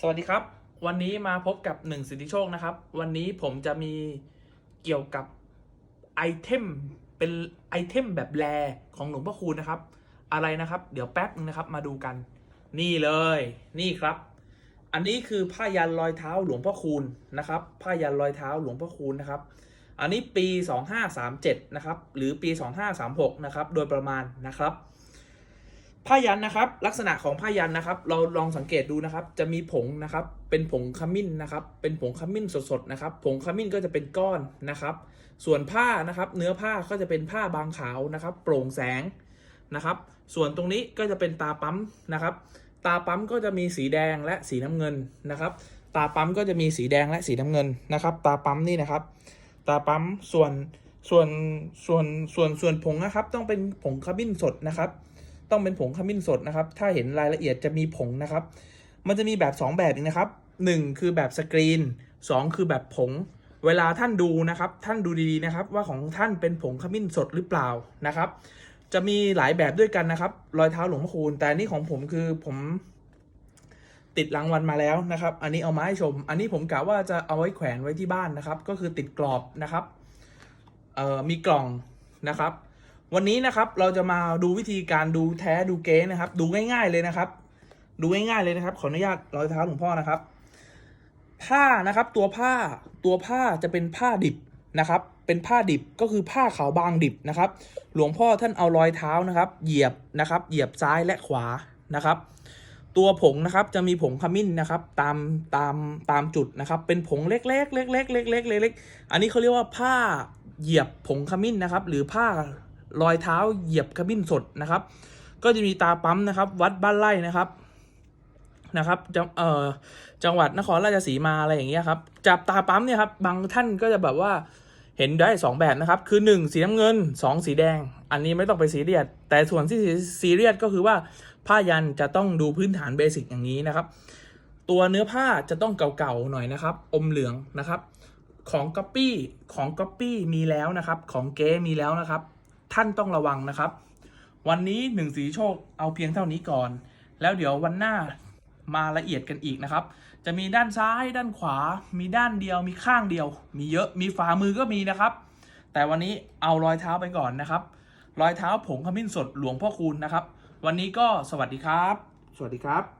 สวัสดีครับ วันนี้มาพบกับหนึ่งสิทธิโชคนะครับ วันนี้ผมจะมีเกี่ยวกับไอเทมเป็นไอเทมแบบแรของหลวงพ่อคูณนะครับ อะไรนะครับ เดี๋ยวแป๊บนึงนะครับมาดูกัน นี่เลย นี่ครับ อันนี้คือผ้ายันรอยเท้าหลวงพ่อคูณนะครับ ผ้ายันรอยเท้าหลวงพ่อคูณนะครับ อันนี้ปี 2537 นะครับ หรือปี 2536 นะครับ โดยประมาณนะครับ ผ้ายันนะครับ ลักษณะของผ้ายันนะครับ เราลองสังเกตดูนะครับ จะมีผงนะครับ เป็นผงขมิ้นนะครับ เป็นผงขมิ้นสดๆนะครับ ผงขมิ้นก็จะเป็นก้อนนะครับ ส่วนผ้านะครับ เนื้อผ้าก็จะเป็นผ้าบางขาวนะครับ โปร่งแสงนะครับ ส่วนตรงนี้ก็จะเป็นตาปั๊มนะครับ ตาปั๊มก็จะมีสีแดงและสีน้ำเงินนะครับ ตาปั๊มก็จะมีสีแดงและสีน้ำเงินนะครับ ตาปั๊มนี่นะครับ ตาปั๊มส่วนส่วนส่วนส่วนส่วนผงนะครับ ต้องเป็นผงขมิ้นสดนะครับ ต้องเป็นผงขมิ้นสดนะครับ ถ้าเห็นรายละเอียดจะมีผงนะครับ มันจะมีแบบ 2 แบบอีกนะครับ 1 คือแบบสกรีน 2 คือแบบผง เวลาท่านดูนะครับ ท่านดูดีๆนะครับ ว่าของท่านเป็นผงขมิ้นสดหรือเปล่านะครับ จะมีหลายแบบด้วยกันนะครับ รอยเท้าหลวงพ่อคูณ แต่นนี้ของผมคือผมติดรางวัลมาแล้วนะครับ อันนี้เอามาให้ชม อันนี้ผมกะว่าจะเอาไว้แขวนไว้ที่บ้านนะครับ ก็คือติดกรอบนะครับเอ่อมีกล่องนะครับ วันนี้นะครับเราจะมาดูวิธีการดูแท้ดูเก๊นะครับ ดูง่าย ๆเลยนะครับ ดูง่ายๆเลยนะครับ ขออนุญาตรอยเท้าหลวงพ่อนะครับ ผ้านะครับ ตัวผ้าตัวผ้าจะเป็นผ้าดิบนะครับ เป็นผ้าดิบก็คือผ้าขาวบางดิบนะครับ หลวงพ่อท่านเอารอยเท้านะครับ เหยียบนะครับ เหยียบซ้ายและขวานะครับ ตัวผงนะครับจะมีผงขมิ้นนะครับ ตามตามตามจุดนะครับ เป็นผงเล็กๆเล็กๆเล็กๆเล็กๆเล็กอันนี้เขาเรียกว่าผ้าเหยียบผงขมิ้นนะครับ หรือผ้า รอยเท้าเหยียบขมิ้นสดนะครับ ก็จะมีตาปั๊มนะครับ วัดบ้านไร่นะครับนะครับจังเอ่อจังหวัดนครราชสีมาอะไรอย่างเงี้ยครับจับตาปั๊มเนี่ยครับบางท่านก็จะแบบว่าเห็นได้สองแบบนะครับ คือหนึ่งสีน้ำเงินสองสีแดง อันนี้ไม่ต้องไปซีเรียสแต่ส่วนที่ซีเรียสก็คือว่าผ้ายันจะต้องดูพื้นฐานเบสิกอย่างนี้นะครับ ตัวเนื้อผ้าจะต้องเก่าๆหน่อยนะครับ อมเหลืองนะครับ ของก๊อปปี้ของก๊อปปี้มีแล้วนะครับ ของเก๊มีแล้วนะครับ ท่านต้องระวังนะครับ วันนี้หนึ่งสีโชคเอาเพียงเท่านี้ก่อน แล้วเดี๋ยววันหน้ามาละเอียดกันอีกนะครับ จะมีด้านซ้ายด้านขวา มีด้านเดียว มีข้างเดียว มีเยอะมีฝ่ามือก็มีนะครับ แต่วันนี้เอารอยเท้าไปก่อนนะครับ รอยเท้าผงขมิ้นสดหลวงพ่อคูณนะครับ วันนี้ก็สวัสดีครับ สวัสดีครับ